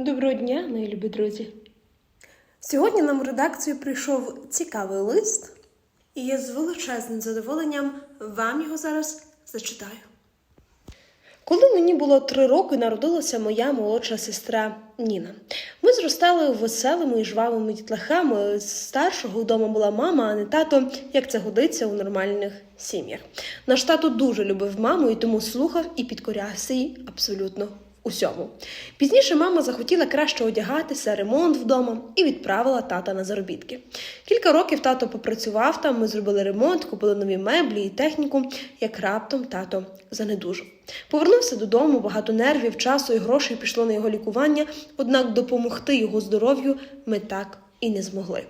Доброго дня, мої любі друзі. Сьогодні нам в редакцію прийшов цікавий лист, і я з величезним задоволенням вам його зараз зачитаю. Коли мені було три роки, народилася моя молодша сестра Ніна. Ми зростали веселими і жвавими дітлахами. З старшого вдома була мама, а не тато, як це годиться у нормальних сім'ях. Наш тато дуже любив маму і тому слухав і підкорявся їй абсолютно усьому. Пізніше мама захотіла краще одягатися, ремонт вдома і відправила тата на заробітки. Кілька років тато попрацював там, ми зробили ремонт, купили нові меблі і техніку, як раптом тато занедужав. Повернувся додому, багато нервів, часу і грошей пішло на його лікування, однак допомогти його здоров'ю ми так і не змогли.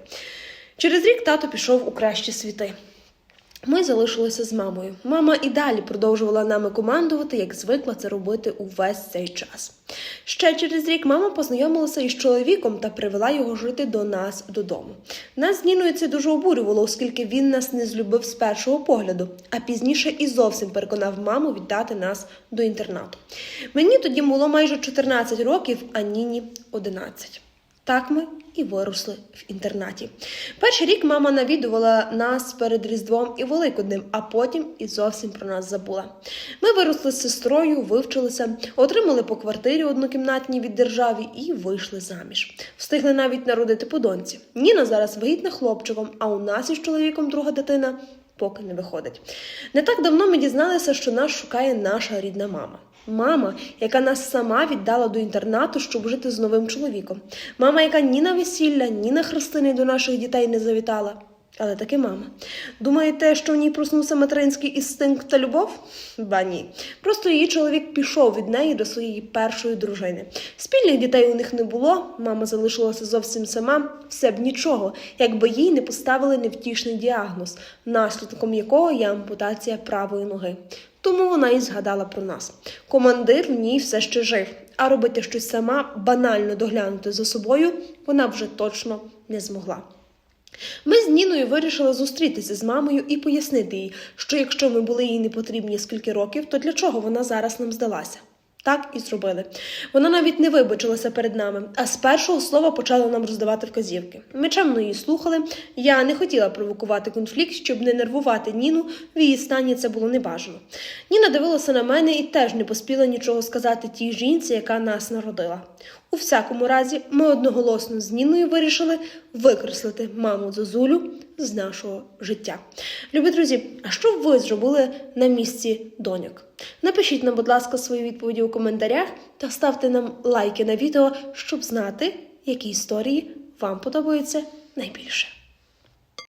Через рік тато пішов у кращі світи. Ми залишилися з мамою. Мама і далі продовжувала нами командувати, як звикла це робити увесь цей час. Ще через рік мама познайомилася із чоловіком та привела його жити до нас додому. Нас з Ніною це дуже обурювало, оскільки він нас не злюбив з першого погляду, а пізніше і зовсім переконав маму віддати нас до інтернату. Мені тоді було майже 14 років, а Ніні 11. Так ми і виросли в інтернаті. Перший рік мама навідувала нас перед Різдвом і Великоднем, а потім і зовсім про нас забула. Ми виросли з сестрою, вивчилися, отримали по квартирі однокімнатній від держави і вийшли заміж. Встигли навіть народити по доньці. Ніна зараз вагітна хлопчиком, а у нас із чоловіком друга дитина поки не виходить. Не так давно ми дізналися, що нас шукає наша рідна мама. Мама, яка нас сама віддала до інтернату, щоб жити з новим чоловіком. Мама, яка ні на весілля, ні на хрестини до наших дітей не завітала. Але таки мама. Думаєте, що в ній проснувся материнський інстинкт та любов? Ба ні. Просто її чоловік пішов від неї до своєї першої дружини. Спільних дітей у них не було, мама залишилася зовсім сама, все б нічого, якби їй не поставили невтішний діагноз, наслідком якого є ампутація правої ноги. Тому вона і згадала про нас. Командир в ній все ще жив, а робити щось сама, банально доглянути за собою, вона вже точно не змогла. Ми з Ніною вирішили зустрітися з мамою і пояснити їй, що якщо ми були їй не потрібні скільки років, то для чого вона зараз нам здалася. Так і зробили. Вона навіть не вибачилася перед нами, а з першого слова почала нам роздавати вказівки. Ми чемно її слухали. Я не хотіла провокувати конфлікт, щоб не нервувати Ніну. В її стані це було небажано. Ніна дивилася на мене і теж не поспіла нічого сказати тій жінці, яка нас народила. У всякому разі, ми одноголосно з Ніною вирішили викреслити маму Зозулю з нашого життя. Любі друзі, а що ви зробили на місці доньок? Напишіть нам, будь ласка, свої відповіді у коментарях та ставте нам лайки на відео, щоб знати, які історії вам подобаються найбільше.